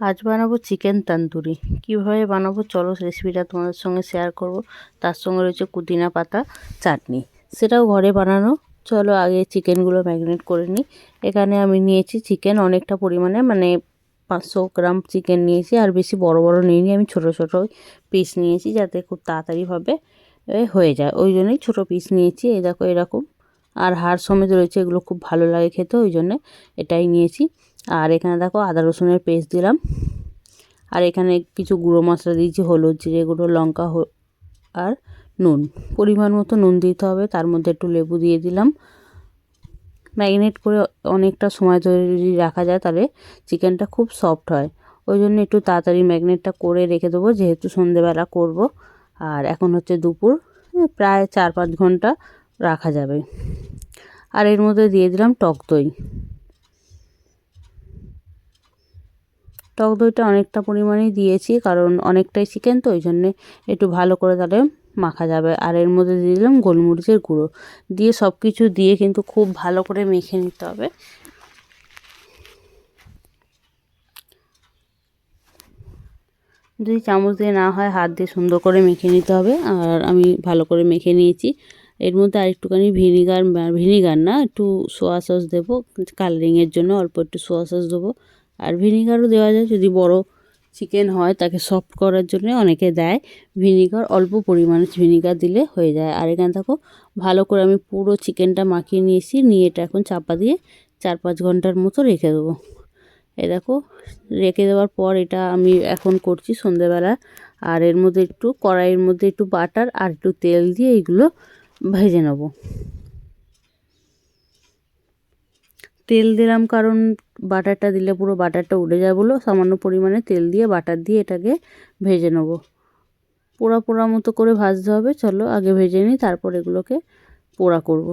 আজ বানাবো চিকেন তান্দুরি। কীভাবে বানাবো চলো রেসিপিটা তোমাদের সঙ্গে শেয়ার করব। তার সঙ্গে রয়েছে পুদিনা পাতা, চাটনি। সেটাও ঘরে বানানো। চলো আগে চিকেনগুলো ম্যাগনেট করে নিই। এখানে আমি নিয়েছি চিকেন অনেকটা পরিমাণে মানে পাঁচশো গ্রাম চিকেন নিয়েছি, আর বেশি বড় বড় নিইনি, আমি ছোট ছোট পিস নিয়েছি যাতে খুব তাড়াতাড়িভাবে হয়ে যায়। ওই জন্যই ছোটো পিস নিয়েছি, এই দেখো এরকম। আর হাড় সমেত রয়েছে, এগুলো খুব ভালো লাগে খেতে, ওই জন্যে এটাই নিয়েছি। আর এখানে দেখো আদা রসুনের পেস্ট দিলাম। আর এখানে কিছু গুঁড়ো মশলা দিয়েছি, হলুদ, জিরে গুঁড়ো, লঙ্কা আর নুন। পরিমাণ মতো নুন দিতে হবে, তার মধ্যে একটু লেবু দিয়ে দিলাম। ম্যারিনেট করে অনেকটা সময় ধরে যদি রাখা যায়, তাহলে চিকেনটা খুব সফট হয়। ওই জন্য একটু তাড়াতাড়ি ম্যাগনেটটা করে রেখে দেবো, যেহেতু সন্ধেবেলা করব। আর এখন হচ্ছে দুপুর, প্রায় চার পাঁচ ঘণ্টা রাখা যাবে। আর এর মধ্যে দিয়ে দিলাম টক দই। টক দইটা অনেকটা পরিমাণেই দিয়েছি, কারণ অনেকটাই চিকেন তো ওই জন্যে একটু ভালো করে তাহলে মাখা যাবে। আর এর মধ্যে দিয়ে দিলাম গোলমরিচের গুঁড়ো। দিয়ে সব কিছু দিয়ে কিন্তু খুব ভালো করে মেখে নিতে হবে। যদি চামচ দিয়ে না হয়, হাত দিয়ে সুন্দর করে মেখে নিতে হবে। আর আমি ভালো করে মেখে নিয়েছি। এর মধ্যে আর একটুখানি ভিনিগার ভিনিগার না, একটু সোয়া সস দেবো। কালারিংয়ের জন্য অল্প একটু সোয়া সস দেবো। আর ভিনিগারও দেওয়া যায়। যদি বড় চিকেন হয়, তাকে সফট করার জন্য অনেকে দেয়। ভিনিগার অল্প পরিমাণে ভিনিগার দিলে হয়ে যায়। আর এখানে দেখো, ভালো করে আমি পুরো চিকেনটা মাখিয়ে নিয়েছি। নিয়ে এটা এখন চাপা দিয়ে চার পাঁচ ঘণ্টার মতো রেখে দেবো। এ দেখো, রেখে দেওয়ার পর এটা আমি এখন করছি সন্ধেবেলা। আর এর মধ্যে একটু কড়াইয়ের মধ্যে একটু বাটার আর একটু তেল দিয়ে এগুলো ভেজে নেব। তেল দিলাম কারণ বাটারটা দিলে পুরো বাটারটা উড়ে যায় বলো। সামান্য পরিমাণে তেল দিয়ে, বাটার দিয়ে এটাকে ভেজে নেব। পোড়া পোড়া মতো করে ভাজতে হবে। চলো আগে ভেজে নিই, তারপর এগুলোকে পোড়া করব।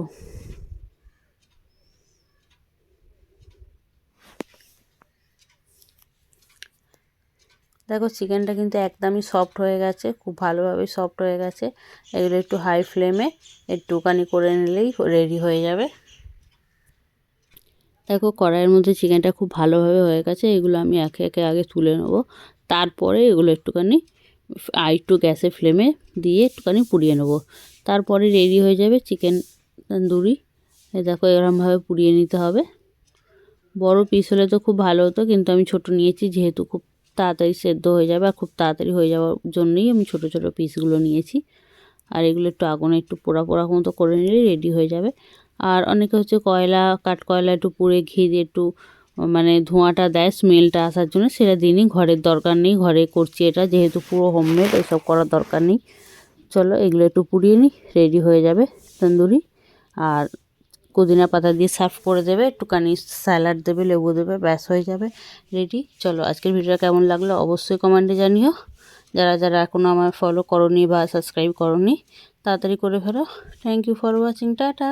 দেখো চিকেনটা কিন্তু একদমই সফট হয়ে গেছে, খুব ভালোভাবে সফট হয়ে গেছে। এগুলো একটু হাই ফ্লেমে একটুখানি করে নিলেই রেডি হয়ে যাবে। দেখো কড়াইয়ের মধ্যে চিকেনটা খুব ভালোভাবে হয়ে গেছে, এগুলো আমি একে একে আগে তুলে নেব। তারপরে এগুলো একটুখানি আর একটু গ্যাসে ফ্লেমে দিয়ে একটুখানি পুড়িয়ে নেব। তারপরে রেডি হয়ে যাবে চিকেন তন্দুরি। দেখো এরকমভাবে পুড়িয়ে নিতে হবে। বড় পিস হলে তো খুব ভালো হতো, কিন্তু আমি ছোট নিয়েছি, যেহেতু খুব তাড়াতাড়ি সেদ্ধ হয়ে যাবে আর খুব তাড়াতাড়ি হয়ে যাওয়ার জন্যই আমি ছোট ছোট পিসগুলো নিয়েছি। আর এগুলো একটু আগুনে একটু পোড়া পোড়া মতো করে নিলে রেডি হয়ে যাবে। আর অনেকে হচ্ছে কয়লা কাঠ কয়লা একটু পুড়ে ঘি দিয়ে একটু মানে ধোঁয়াটা দেয় স্মেলটা আসার জন্য সেটা দিনই ঘরের দরকার নেই, ঘরে করছি এটা, যেহেতু পুরো হোমমেড এসব করার দরকার নেই। চলো এগুলো একটু পুড়িয়ে নিই রেডি হয়ে যাবে তন্দুরি। আর পুদিনা পাতা দিয়ে সার্ভ করে দেবে, একটুখানি স্যালাড দেবে, লেবু দেবে, ব্যাস হয়ে যাবে রেডি চলো আজকের ভিডিওটা কেমন লাগল অবশ্যই কমেন্টে জানিও। যারা যারা এখনও আমার ফলো করনি বা সাবস্ক্রাইব করনি, তাড়াতাড়ি করে ফেলো। Thank you for watching tata.